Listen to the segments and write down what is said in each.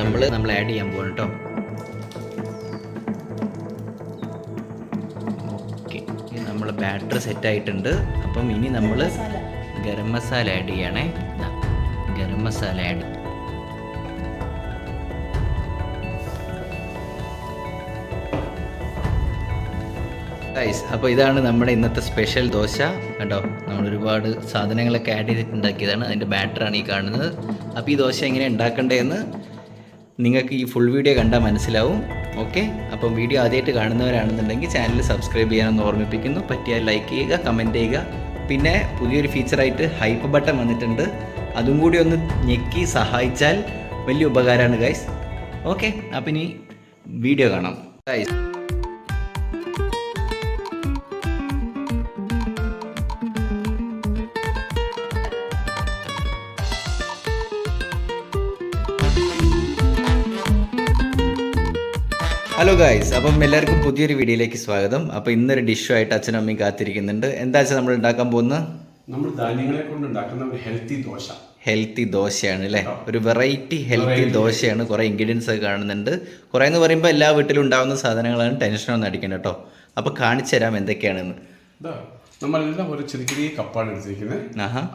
നമ്മൾ നമ്മൾ ആഡ് ചെയ്യാൻ പോകണം കേട്ടോ ഓക്കെ നമ്മൾ ബാറ്ററി സെറ്റ് ആയിട്ടുണ്ട്. അപ്പം ഇനി നമ്മൾ ഗരം മസാല. ആഡ് ചെയ്യണേ. ദാ, ഗരം മസാല ആഡ് ഗൈസ് അപ്പോൾ ഇതാണ് നമ്മുടെ ഇന്നത്തെ സ്പെഷ്യൽ ദോശ. കണ്ടോ? നമ്മൾ ഒരുപാട് സാധനങ്ങളൊക്കെ ആഡ് ചെയ്തിട്ട് ഉണ്ടാക്കിയതാണ് അതിന്റെ ബാറ്ററാണ് ഈ കാണുന്നത്. അപ്പോൾ ഈ ദോശ എങ്ങനെ ഉണ്ടാക്കണ്ടേന്ന് നിങ്ങൾക്ക് ഈ ഫുൾ വീഡിയോ കണ്ടാൽ മനസ്സിലാവും. ഓക്കെ അപ്പം വീഡിയോ ആദ്യമായിട്ട് കാണുന്നവരാണെന്നുണ്ടെങ്കിൽ ചാനൽ സബ്സ്ക്രൈബ് ചെയ്യാനൊന്ന് ഓർമ്മിപ്പിക്കുന്നു. പറ്റിയാൽ ലൈക്ക് ചെയ്യുക കമന്റ് ചെയ്യുക. പിന്നെ പുതിയൊരു ഫീച്ചറായിട്ട് ഹൈപ്പ് ബട്ടൺ വന്നിട്ടുണ്ട്. അതും കൂടി ഒന്ന് ഞെക്കി സഹായിച്ചാൽ വലിയ ഉപകാരമാണ് ഗൈസ് ഓക്കെ അപ്പം ഇനി വീഡിയോ കാണാം. ഗൈസ് ഹലോ ഗായ്സ് അപ്പം എല്ലാവർക്കും പുതിയൊരു വീഡിയോയിലേക്ക് സ്വാഗതം. അപ്പം ഇന്നൊരു ഡിഷുമായിട്ട് അച്ഛനും അമ്മയും കാത്തിരിക്കുന്നുണ്ട്. എന്താ വെച്ചാൽ നമ്മൾ ഉണ്ടാക്കാൻ പോകുന്നത്? നമ്മൾ ധാന്യങ്ങളെ കൊണ്ട് ഉണ്ടാക്കുന്ന ഒരു ഹെൽത്തി ദോശ. ഹെൽത്തി ദോശയാണ് അല്ലേ? ഒരു വെറൈറ്റി ഹെൽത്തി ദോശയാണ് കുറേ ഇൻഗ്രീഡിയൻസ് ഒക്കെ കാണുന്നുണ്ട്. കുറേ എന്ന് പറയുമ്പോൾ എല്ലാ വീട്ടിലും ഉണ്ടാകുന്ന സാധനങ്ങളാണ് ടെൻഷനൊന്നും അടിക്കണം കേട്ടോ. അപ്പോൾ കാണിച്ചു തരാം എന്തൊക്കെയാണെന്ന്. നമ്മളെല്ലാം ഒരു ചെറിയ ചെറിയ കപ്പാണ് എടുത്തിരിക്കുന്നത്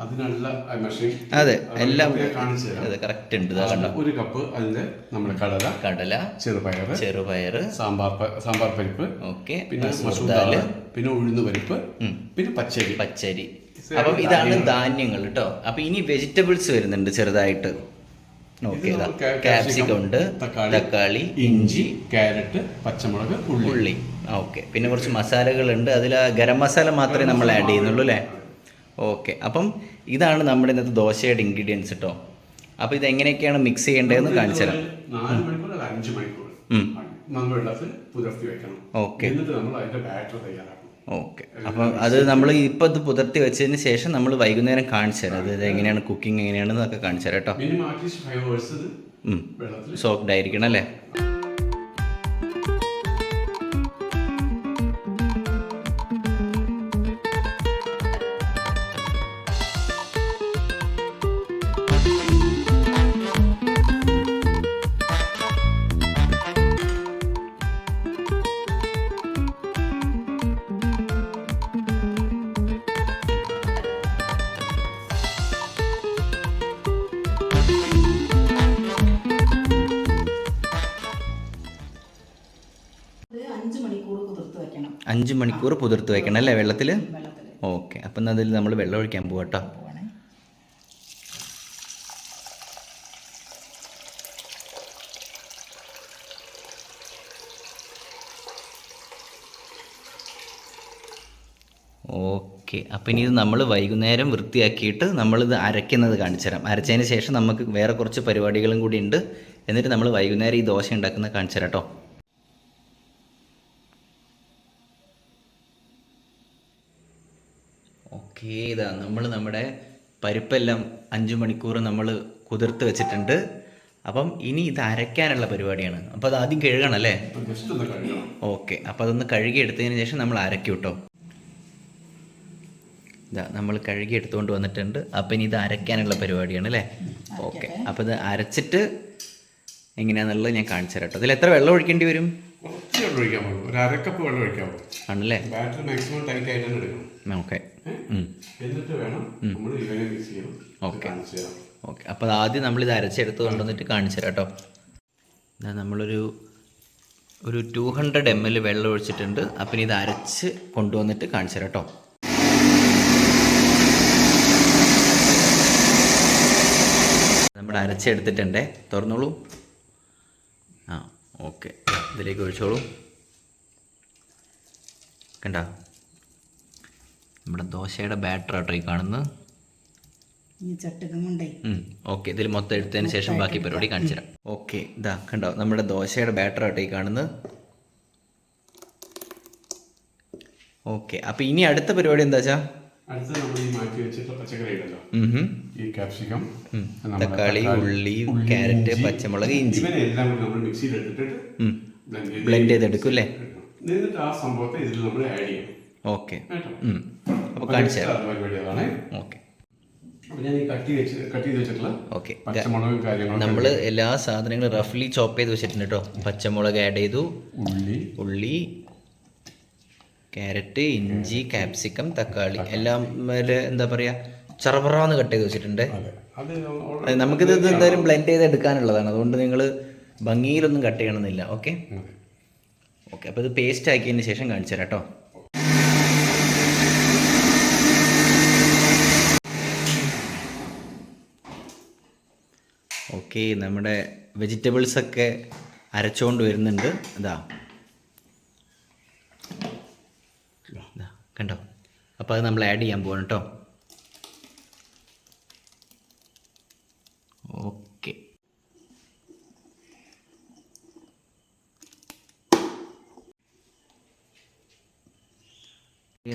അതിനുള്ള മെഷീൻ അതെ എല്ലാം കാണിച്ചു അതെ കറക്റ്റ് ഉണ്ട്. ഒരു കപ്പ് അതിന്റെ നമ്മുടെ കടല കടല ചെറുപയർ ചെറുപയർ സാമ്പാർ സാമ്പാർ പരിപ്പ് ഓക്കെ പിന്നെ മസൂർ ദാൽ പിന്നെ ഉഴുന്ന് പരിപ്പ് പിന്നെ പച്ചരി. പച്ചരി. അപ്പം ഇതാണ് ധാന്യങ്ങൾ. കേട്ടോ അപ്പൊ ഇനി വെജിറ്റബിൾസ് വരുന്നുണ്ട് ചെറുതായിട്ട്. ക്യാപ്സിക്കം ഉണ്ട് തക്കാളി, ഇഞ്ചി കാരറ്റ് പച്ചമുളക് ഉള്ളി. ഓക്കെ. പിന്നെ കുറച്ച് മസാലകളുണ്ട്. അതിൽ ഗരം മസാല മാത്രമേ നമ്മൾ ആഡ് ചെയ്യുന്നുള്ളൂ അല്ലേ? ഓക്കെ. അപ്പം ഇതാണ് നമ്മുടെ ഇന്നത്തെ ദോശയുടെ ഇൻഗ്രീഡിയൻസ് കേട്ടോ അപ്പോൾ ഇത് എങ്ങനെയൊക്കെയാണ് മിക്സ് ചെയ്യേണ്ടതെന്ന് കാണിച്ചു തരാം. ഓക്കെ. എന്നിട്ട് നമ്മൾ അതിന്റെ ബാറ്റർ തയ്യാറാക്കണം. ഓക്കെ. അപ്പം അത് നമ്മൾ ഇപ്പോൾ ഇത് പുതർത്തി വെച്ചതിന് ശേഷം നമ്മൾ വൈകുന്നേരം കാണിച്ചു തരാം. അത് എങ്ങനെയാണ് കുക്കിംഗ് എങ്ങനെയാണെന്നൊക്കെ കാണിച്ചു തരാം കേട്ടോ. സോക്ഡ് ആയിരിക്കണം അല്ലേ? അഞ്ച് മണിക്കൂർ പുതിർത്ത് വെക്കണം അല്ലേ വെള്ളത്തിൽ ഓക്കെ അപ്പം അതിൽ നമ്മൾ വെള്ളം ഒഴിക്കാൻ പോവാം കേട്ടോ ഓക്കെ അപ്പം ഇനി ഇത് നമ്മൾ വൈകുന്നേരം വൃത്തിയാക്കിയിട്ട് നമ്മളിത് അരയ്ക്കുന്നത് കാണിച്ചു തരാം. അരച്ചതിന് ശേഷം നമുക്ക് വേറെ കുറച്ച് പരിപാടികളും കൂടി ഉണ്ട്. എന്നിട്ട് നമ്മൾ വൈകുന്നേരം ഈ ദോശ ഉണ്ടാക്കുന്നത് കാണിച്ചു തരാം കേട്ടോ ഓക്കെ ഇതാ നമ്മൾ നമ്മുടെ പരിപ്പെല്ലാം അഞ്ച് മണിക്കൂർ നമ്മൾ കുതിർത്ത് വെച്ചിട്ടുണ്ട്. അപ്പം ഇനി ഇത് അരയ്ക്കാനുള്ള പരിപാടിയാണ്. അപ്പോൾ അത് ആദ്യം കഴുകണം അല്ലേ? ഓക്കെ. അപ്പോൾ അതൊന്ന് കഴുകി എടുത്തതിന് ശേഷം നമ്മൾ അരയ്ക്കും കേട്ടോ. ഇതാ നമ്മൾ കഴുകി എടുത്തുകൊണ്ട് വന്നിട്ടുണ്ട്. അപ്പം ഇനി ഇത് അരയ്ക്കാനുള്ള പരിപാടിയാണ് അല്ലേ? ഓക്കെ. അപ്പോൾ ഇത് അരച്ചിട്ട് എങ്ങനെയാണെന്നുള്ളത് ഞാൻ കാണിച്ചു തരാം കേട്ടോ. ഇതിൽ എത്ര വെള്ളം ഒഴിക്കേണ്ടി വരും? ഒഴിക്കാൻ ഒരു അരക്കപ്പ് വെള്ളം ഒഴിക്കാൻ ആണല്ലേ? ബാറ്ററി മാക്സിമം ടൈറ്റ് ആയിട്ട് തന്നെ എടുക്കണം. ഓക്കെ? എന്നിട്ട് വേണം നമ്മൾ ഇവനെ മിക്സ് ചെയ്യണം ഓക്കെ. ഓക്കെ. അപ്പോൾ ആദ്യം നമ്മൾ ഇത് അരച്ചെടുത്ത് കൊണ്ടുവന്നിട്ട് കാണിച്ചു തരാം കേട്ടോ. നമ്മളൊരു ഒരു ടു ഹൺഡ്രഡ് എം എൽ വെള്ളം ഒഴിച്ചിട്ടുണ്ട്. അപ്പം ഇത് അരച്ച് കൊണ്ടുവന്നിട്ട് കാണിച്ചു തരാം കേട്ടോ. നമ്മൾ അരച്ചെടുത്തിട്ടുണ്ടേ. തുറന്നോളൂ. ആ ഓക്കെ. ഇതിലേക്ക് ഒഴിച്ചോളൂ. കണ്ട? നമ്മുടെ ദോശയുടെ ബാറ്റർ ആട്ടോ ഈ കാണുന്നത്. ഓക്കെ ഇതിൽ മൊത്തം എടുത്തതിന് ശേഷം ബാക്കി പരിപാടി കാണിച്ചു തരാം ഓക്കെ ഇതാ കണ്ടോ? നമ്മുടെ ദോശയുടെ ബാറ്റർ ആട്ടോ ഈ കാണുന്നത്. ഓക്കെ അപ്പൊ ഇനി അടുത്ത പരിപാടി എന്താ വെച്ചാ. തക്കാളി ഉള്ളി ക്യാരറ്റ് പച്ചമുളക് ഇഞ്ചി. ബ്ലെൻഡ് ചെയ്തെടുക്കും അല്ലേ? എന്നിട്ട് ആ സംഭവത്തെ ഇതിൽ നമ്മൾ ആഡ് ചെയ്യും ഓക്കെ. അപ്പോൾ കാണിച്ചു തരാം. അത് പരിപാടി അതാണ് ഓക്കെ. നമ്മൾ എല്ലാ സാധനങ്ങളും റഫ്ലി ചോപ്പ് ചെയ്ത് വെച്ചിട്ടുണ്ട് കേട്ടോ പച്ചമുളക് ആഡ് ചെയ്തു. ഉള്ളി. ഉള്ളി ക്യാരറ്റ് ഇഞ്ചി കാപ്സിക്കം തക്കാളി. എല്ലാം എന്താ പറയുക ചറപറാന്ന് കട്ട് ചെയ്ത് വെച്ചിട്ടുണ്ട്. നമുക്കിത് എന്തായാലും ബ്ലെൻഡ് ചെയ്ത് എടുക്കാനുള്ളതാണ്. അതുകൊണ്ട് നിങ്ങൾ ഭംഗിയിലൊന്നും കട്ട് ചെയ്യണമെന്നില്ല. ഓക്കെ. ഓക്കെ അപ്പോൾ ഇത് പേസ്റ്റ് ആക്കിയതിന് ശേഷം കാണിച്ചു തരാം കേട്ടോ ഓക്കെ നമ്മുടെ വെജിറ്റബിൾസൊക്കെ അരച്ചുകൊണ്ട് വരുന്നുണ്ട്. ഇതാ കണ്ടോ? അപ്പോൾ അത് നമ്മൾ ആഡ് ചെയ്യാൻ പോകണം കേട്ടോ ഓക്കെ.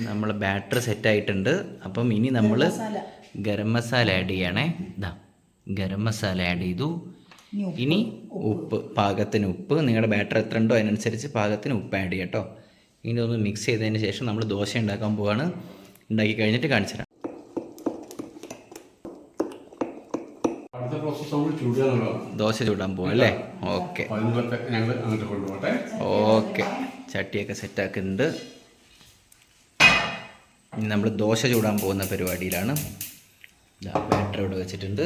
നമ്മൾ ബാറ്റർ സെറ്റ് ആയിട്ടുണ്ട്. അപ്പം ഇനി നമ്മൾ ഗരം മസാല. ആഡ് ചെയ്യണേ. ഇതാ ഗരം മസാല ആഡ് ചെയ്തു. ഇനി ഉപ്പ്, പാകത്തിന് ഉപ്പ്. നിങ്ങളുടെ ബാറ്റർ എത്ര ഉണ്ടോ അതിനനുസരിച്ച് പാകത്തിന് ഉപ്പ് ആഡ് ചെയ്യാം കേട്ടോ ഇനി ഒന്ന് മിക്സ് ചെയ്തതിന് ശേഷം നമ്മൾ ദോശ ഉണ്ടാക്കാൻ പോവാണ്. ഉണ്ടാക്കി കഴിഞ്ഞിട്ട് കാണിച്ചു തരാം. ദോശ ചൂടാൻ പോവാം അല്ലേ? ഓക്കെ. ഓക്കെ. ചട്ടിയൊക്കെ സെറ്റാക്കുന്നുണ്ട് ഇനി നമ്മൾ ദോശ ചൂടാൻ പോകുന്ന പരിപാടിയിലാണ്. ബാറ്റർ ഇവിടെ വെച്ചിട്ടുണ്ട്.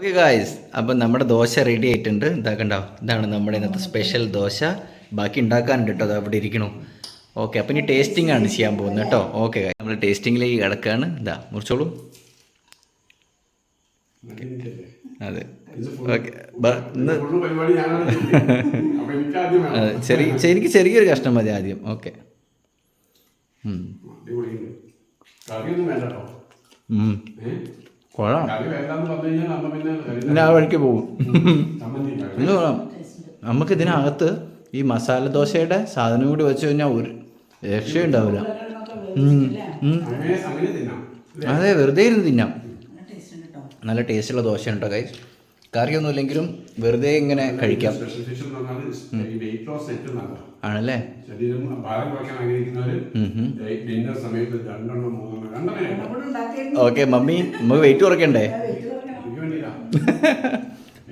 ഓക്കെ ഗായ്സ് അപ്പം നമ്മുടെ ദോശ റെഡി ആയിട്ടുണ്ട്. ഇതാ കണ്ടോ? ഇതാണ് നമ്മുടെ ഇന്നത്തെ സ്പെഷ്യൽ ദോശ. ബാക്കി ഉണ്ടാക്കാനുണ്ട് കേട്ടോ. അത് അവിടെ ഇരിക്കണു. ഓക്കെ അപ്പം ഇനി ടേസ്റ്റിംഗ് ആണ് ചെയ്യാൻ പോകുന്നത് കേട്ടോ. ഓക്കെ നമ്മൾ ടേസ്റ്റിങ്ങിലേക്ക് കിടക്കുകയാണ് ഇതാ മുറിച്ചോളൂ. അതെ. ഓക്കെ. അതെ, ചെറിയ എനിക്ക് ചെറിയൊരു കഷ്ടം മതി ആദ്യം. ഓക്കെ. കറിയൊന്നും വേണ്ട നമ്മ പിന്നെ ആ വഴിക്ക് പോകും. എന്ന് പറയാം നമുക്ക് ഇതിനകത്ത് ഈ മസാല ദോശയുടെ സാധനം കൂടി വെച്ച് കഴിഞ്ഞാൽ ഒരു രക്ഷയുണ്ടാവില്ല അതെ വെറുതെ ഇരുന്ന് തിന്നാം. നല്ല ടേസ്റ്റുള്ള ദോശ ഉണ്ടോ കൈസ് കറിയൊന്നും ഇല്ലെങ്കിലും വെറുതെ ഇങ്ങനെ കഴിക്കാം. ആണല്ലേ? ശരീരം ഭാരം കുറയ്ക്കാൻ സമയത്ത് രണ്ടെണ്ണം മൂന്നെണ്ണം ഓക്കെ മമ്മി നമുക്ക് വെയിറ്റ് കുറയ്ക്കണ്ടേ?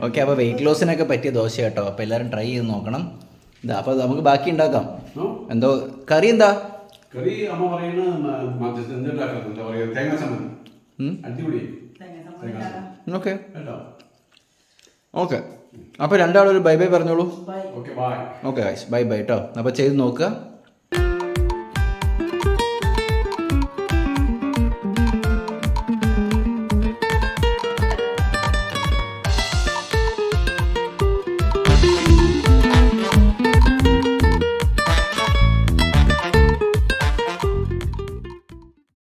ഓക്കെ അപ്പോൾ വെയിറ്റ് ലോസിനൊക്കെ പറ്റിയ ദോശ കേട്ടോ. അപ്പോൾ എല്ലാവരും ട്രൈ ചെയ്ത് നോക്കണം. ഇതാ അപ്പോൾ നമുക്ക് ബാക്കി ഉണ്ടാക്കാം. എന്തോ കറി എന്താ? കറി അമ്മ പറയുന്നത് ഓക്കെ കേട്ടോ? ഓക്കെ അപ്പോൾ രണ്ടാളൊരു ബൈ ബൈ പറഞ്ഞോളൂ. Bye okay bye guys bye bye കേട്ടോ അപ്പോൾ ചെയ്ത് നോക്കുക.